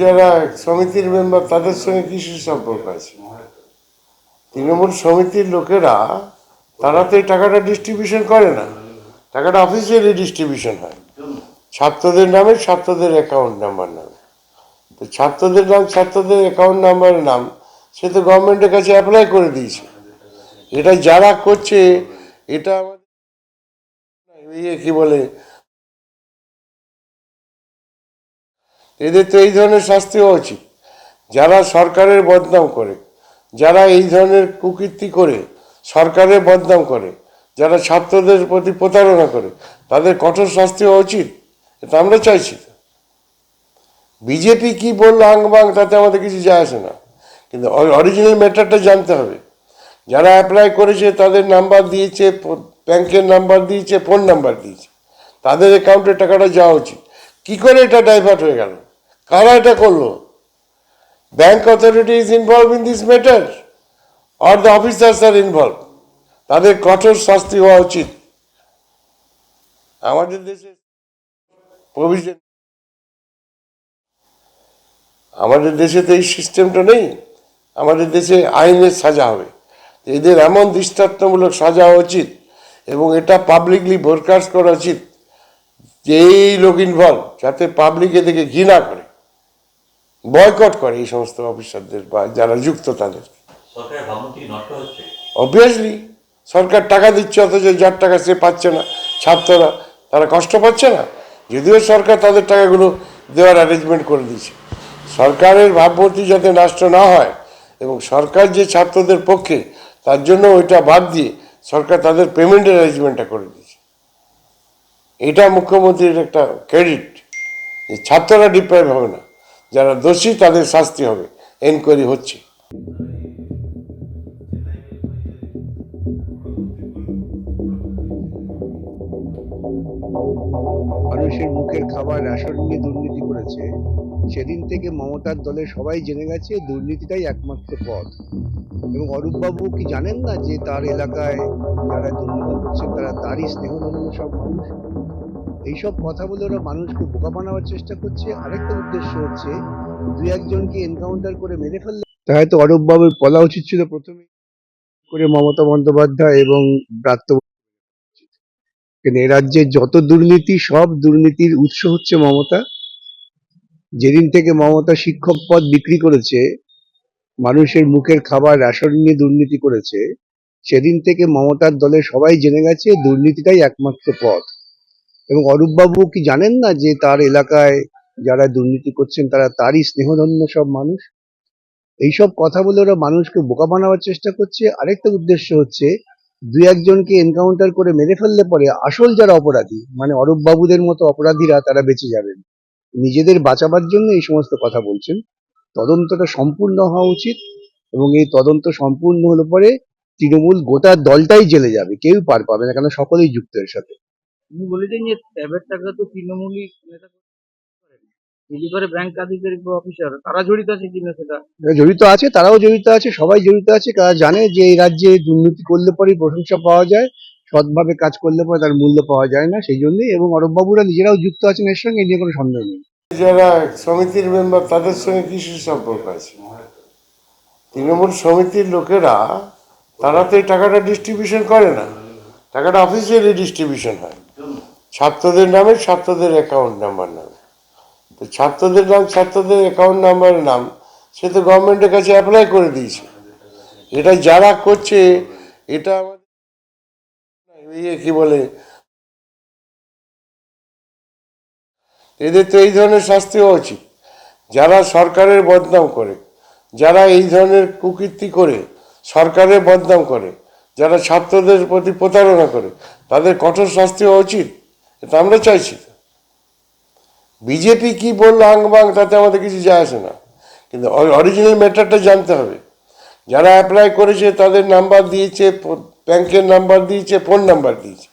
যারা সমিতির মেম্বার, তাদের সঙ্গে কিসের সম্পর্ক আছে? তৃণমূল সমিতির লোকেরা, তারা তো এই টাকাটা ডিস্ট্রিবিউশন করে না। টাকাটা অফিসিয়ালি ডিস্ট্রিবিউশন হয়। ছাত্রদের নামে ছাত্রদের অ্যাকাউন্ট নাম্বার নামে। তো ছাত্রদের নাম, ছাত্রদের অ্যাকাউন্ট নাম্বারের নাম, সে তো গভর্নমেন্টের কাছে অ্যাপ্লাই করে দিয়েছে। এটা যারা করছে, এটা আমাদের ইয়ে কি বলে এদের তো এই ধরনের শাস্তি হওয়া উচিত যারা সরকারের বদনাম করে, যারা এই ধরনের কুকীর্তি করে, সরকারের বদনাম করে, যারা ছাত্রদের প্রতি প্রতারণা করে, তাদের কঠোর শাস্তি হওয়া উচিত, এটা আমরা চাইছি। বিজেপি কি বলল আং বাং, তাতে আমাদের কিছু যায় আসে না। কিন্তু অরিজিনাল ম্যাটারটা জানতে হবে। যারা অ্যাপ্লাই করেছে, তাদের নাম্বার দিয়েছে ব্যাংকের নাম্বার দিয়েছে ফোন নাম্বার দিয়েছে। তাদের অ্যাকাউন্টে টাকাটা যাওয়া উচিত। কী করে এটা ডাইভার্ট হয়ে গেল? কারা এটা করল? Bank authority is involve in this matter or the officers are involve তাদের কঠোর শাস্তি হওয়া উচিত। আমাদের দেশে প্রভিশন আমাদের দেশে তো এই সিস্টেমটা নেই। আমাদের দেশে আইনের সাজা হবে। এদের এমন দৃষ্টান্তমূলক সাজা উচিত এবং এটা পাবলিকলি ব্রডকাস্ট করা উচিত যে এই লোক ইনভলভ যাতে পাবলিক এদেরকে ঘৃণা করে। বয়কট করে এই সমস্ত অফিসারদের বা যারা যুক্ত তাদের। অবভিয়াসলি সরকার টাকা দিচ্ছে অথচ যার টাকা সে পাচ্ছে না ছাত্ররা তারা কষ্ট পাচ্ছে না। যদিও সরকার তাদের টাকাগুলো দেওয়ার অ্যারেঞ্জমেন্ট করে দিয়েছে। সরকারের ভাবমূর্তি যাতে নষ্ট না হয় এবং সরকার যে ছাত্রদের পক্ষে তার জন্য ওইটা বাদ দিয়ে সরকার তাদের পেমেন্টের অ্যারেঞ্জমেন্টটা করে দিয়েছে। এটা মুখ্যমন্ত্রীর একটা ক্রেডিট যে ছাত্ররা ডিপ্রাইভ হবে না। যারা দোষী, তাদের শাস্তি হবে। এনকোয়ারি হচ্ছে। মানুষের মুখের খাবার রেশন নিয়ে দুর্নীতি করেছে। সেদিন থেকে মমতার দলের সবাই জেনে গেছে, দুর্নীতিটাই একমাত্র পথ। এবং অরূপবাবু কি জানেন না যে তার এলাকায় যারা দুর্নীতি করছে, তারা তারই স্নেহধন্য সব মানুষ? এইসব কথা বলে ওরা মানুষকে বোকা বানাবার চেষ্টা করছে। আরেকটা উদ্দেশ্য হচ্ছে, দুই একজনকে এনকাউন্টার করে মেরে ফেললে হয়তো অরূপবাবুর বলা উচিত ছিল প্রথমে করে মমতা বন্দ্যোপাধ্যায় এবং ব্রাত্য এ রাজ্যে যত দুর্নীতি, সব দুর্নীতির উৎস হচ্ছে মমতা। যেদিন থেকে মমতা শিক্ষক পদ বিক্রি করেছে, মানুষের মুখের খাবার রেশন নিয়ে দুর্নীতি করেছে, সেদিন থেকে মমতার দলের সবাই জেনে গেছে দুর্নীতিটাই একমাত্র পথ। এবং অরূপবাবু কি জানেন না যে তার এলাকায় যারা দুর্নীতি করছেন, তারা তারই স্নেহধন্য সব মানুষ? এইসব কথা বলে ওরা মানুষকে বোকা বানাবার চেষ্টা করছে। আরেকটা উদ্দেশ্য হচ্ছে, দুই একজনকে এনকাউন্টার করে মেরে ফেললে পরে আসল যারা অপরাধী মানে অরূপবাবুদের মতো অপরাধীরা তারা বেঁচে যাবেন। নিজেদের বাঁচাবার জন্য এই সমস্ত কথা বলছেন। তদন্তটা সম্পূর্ণ হওয়া উচিত এবং এই তদন্ত সম্পূর্ণ হলে পরে তৃণমূল গোটা দলটাই জেলে যাবে, কেউ পার পাবে না কেন সকলেই যুক্ত এর সাথে। তিনি বলেছেন যে ট্যাবের টাকা তো তৃণমূলই নেতা করে ব্যাংক আধিকারিক বা অফিসার তারা জড়িত আছে কিনা সেটা? জড়িত আছে তারাও জড়িত আছে সবাই জড়িত আছে। তারা জানে যে এই রাজ্যে দুর্নীতি করলে পরেই প্রশংসা পাওয়া যায় সৎভাবে কাজ করলে পরে তার মূল্য পাওয়া যায় না সেই জন্যই এবং অরূপবাবুরা নিজেরাও যুক্ত আছেন এর সঙ্গে নিয়ে কোনো সন্দেহ নেই। যারা সমিতির মেম্বার তাদের সঙ্গে কিসের সম্পর্ক আছে? তৃণমূল সমিতির লোকেরা তারা তো এই টাকাটা ডিস্ট্রিবিউশন করে না। টাকাটা অফিসিয়ালি ডিস্ট্রিবিউশন হয়। ছাত্রদের নামে ছাত্রদের অ্যাকাউন্ট নাম্বার নামে। তো ছাত্রদের নাম, ছাত্রদের অ্যাকাউন্ট নাম্বারের নাম, সে তো গভর্নমেন্টের কাছে অ্যাপ্লাই করে দিয়েছে। এটা যারা করছে, এটা আমাদের ইয়ে কি বলে? এদের তো এই ধরনের শাস্তি হওয়া উচিত। যারা সরকারের বদনাম করে, যারা এই ধরনের কুকীর্তি করে, সরকারের বদনাম করে, যারা ছাত্রদের প্রতি প্রতারণা করে, তাদের কঠোর শাস্তি হওয়া উচিত। এটা আমরা চাইছি। বিজেপি কি বলল আং বাং, তাতে আমাদের কিছু যায় আসে না। কিন্তু অরিজিনাল ম্যাটারটা জানতে হবে। যারা অ্যাপ্লাই করেছে, তাদের নাম্বার দিয়েছে ব্যাংকের নাম্বার দিয়েছে ফোন নাম্বার দিয়েছে।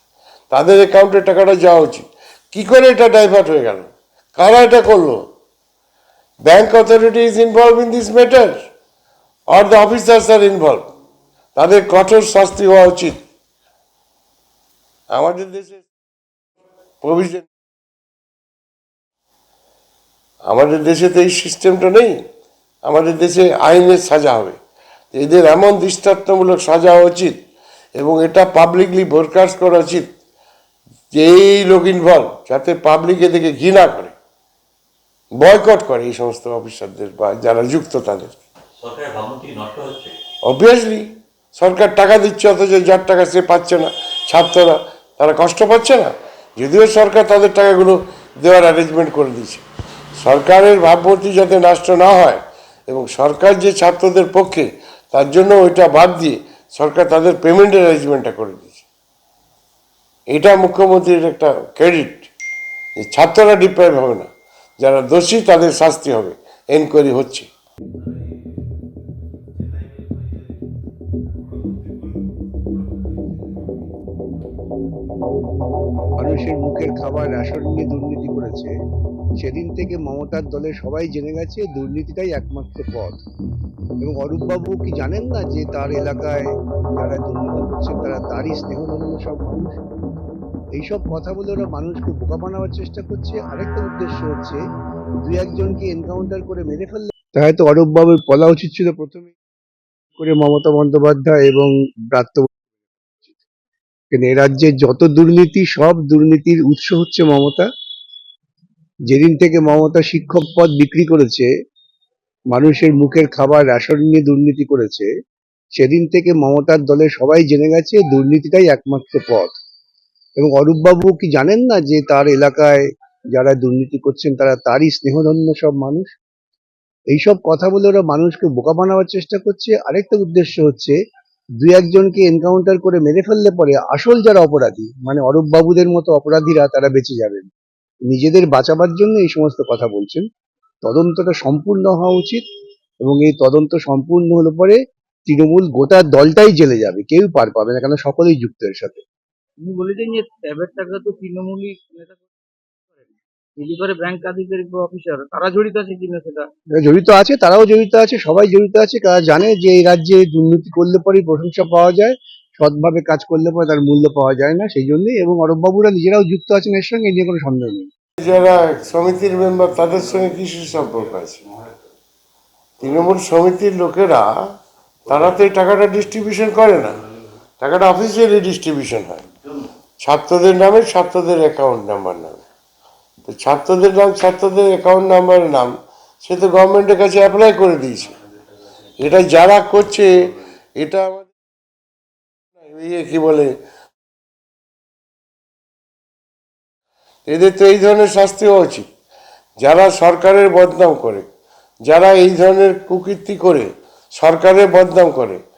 তাদের অ্যাকাউন্টে টাকাটা যাওয়া উচিত। কী করে এটা ডাইভার্ট হয়ে গেল? কারা এটা করল? Bank authority is involve in this matter or the officers are involve তাদের কঠোর শাস্তি হওয়া উচিত। আমাদের দেশে প্রভিশন। আমাদের দেশে তো এই সিস্টেমটা নেই। আমাদের দেশে আইনের সাজা হবে। এদের এমন দৃষ্টান্তমূলক সাজা উচিত এবং এটা পাবলিকলি ব্রডকাস্ট করা উচিত যে এই লোক ইনভলভ যাতে পাবলিক এদেরকে ঘৃণা করে বয়কট করে এই সমস্ত অফিসারদের বা যারা যুক্ত তাদের। অবভিয়াসলি সরকার টাকা দিচ্ছে অথচ যার টাকা সে পাচ্ছে না ছাত্ররা তারা কষ্ট পাচ্ছে না। যদিও সরকার তাদের টাকাগুলো দেওয়ার অ্যারেঞ্জমেন্ট করে দিয়েছে। সরকারের ভাবমূর্তি যাতে নষ্ট না হয় এবং সরকার যে ছাত্রদের পক্ষে, তার জন্য ওইটা বাদ দিয়ে সরকার তাদের পেমেন্টের অ্যারেঞ্জমেন্টটা করে দিয়েছে। এটা মুখ্যমন্ত্রীর একটা ক্রেডিট যে ছাত্ররা ডিপ্রাইভ হবে না, যারা দোষী তাদের শাস্তি হবে এনকোয়ারি হচ্ছে। মানুষের মুখের খাবার রেশন নিয়ে দুর্নীতি করেছে। সেদিন থেকে মমতার দলের সবাই জেনে গেছে, দুর্নীতিটাই একমাত্র পথ। এবং অরূপবাবু কি জানেন না যে তার এলাকায় যারা দুর্নীতি করছে, তারা তারই স্নেহধন্য সব মানুষ? এইসব কথা বলে ওরা মানুষকে বোকা বানাবার চেষ্টা করছে। আরেকটা উদ্দেশ্য হচ্ছে, দুই একজনকে এনকাউন্টার করে মেরে ফেললে তা হয়তো অরূপবাবুর বলা উচিত ছিল প্রথমে। করে মমতা বন্দ্যোপাধ্যায় এবং ব্রাত্য কিন্তু এ রাজ্যে যত দুর্নীতি, সব দুর্নীতির উৎস হচ্ছে মমতা। যেদিন থেকে মমতা শিক্ষক পদ বিক্রি করেছে, মানুষের মুখের খাবার রেশন নিয়ে দুর্নীতি করেছে, সেদিন থেকে মমতার দলে সবাই জেনে গেছে দুর্নীতিটাই একমাত্র পথ। এবং অরূপবাবু কি জানেন না যে তার এলাকায় যারা দুর্নীতি করছেন, তারা তারই স্নেহধন্য সব মানুষ? এইসব কথা বলে ওরা মানুষকে বোকা বানাবার চেষ্টা করছে। আরেকটা উদ্দেশ্য হচ্ছে দুই একজনকে এনকাউন্টার করে মেরে ফেললে পরে আসল যারা অপরাধী মানে অরূপ বাবুদের মতো অপরাধীরা তারা বেঁচে যাবেন। নিজেদের বাঁচাবার জন্য এই সমস্ত কথা বলছেন। তদন্তটা সম্পূর্ণ হওয়া উচিত এবং এই তদন্ত সম্পূর্ণ হলে পরে তৃণমূল গোটা দলটাই জেলে যাবে, কেউ পার পাবে না কেন সকলেই যুক্ত এর সাথে। তিনি বলেছেন যে ট্যাবের টাকা তো তৃণমূলই করে ব্যাংক আধিকারিক বা অফিসার তারা জড়িত আছে কিনা সেটা? জড়িত আছে তারাও জড়িত আছে সবাই জড়িত আছে তারা জানে যে এই রাজ্যে দুর্নীতি করলে পরেই প্রশংসা পাওয়া যায় সৎভাবে কাজ করলে পরে তার মূল্য পাওয়া যায় না সেই জন্যই এবং অরূপবাবুরা নিজেরাও যুক্ত আছেন এর সঙ্গে নিয়ে কোনো সন্দেহ নেই। যারা সমিতির মেম্বার তাদের সঙ্গে কিসের সম্পর্ক আছে। তৃণমূল সমিতির লোকেরা তারা তো এই টাকাটা ডিস্ট্রিবিউশন করে না। টাকাটা অফিসিয়ালি ডিস্ট্রিবিউশন হয়। ছাত্রদের নামে ছাত্রদের অ্যাকাউন্ট নাম্বার নামে। তো ছাত্রদের নাম, ছাত্রদের অ্যাকাউন্ট নাম্বারের নাম, সে তো গভর্নমেন্টের কাছে অ্যাপ্লাই করে দিয়েছে। এটা যারা করছে, এটা আমাদের ইয়ে কি বলে? এদের তো এই ধরনের শাস্তি উচিত যারা সরকারের বদনাম করে, যারা এই ধরনের কুকীর্তি করে, সরকারের বদনাম করে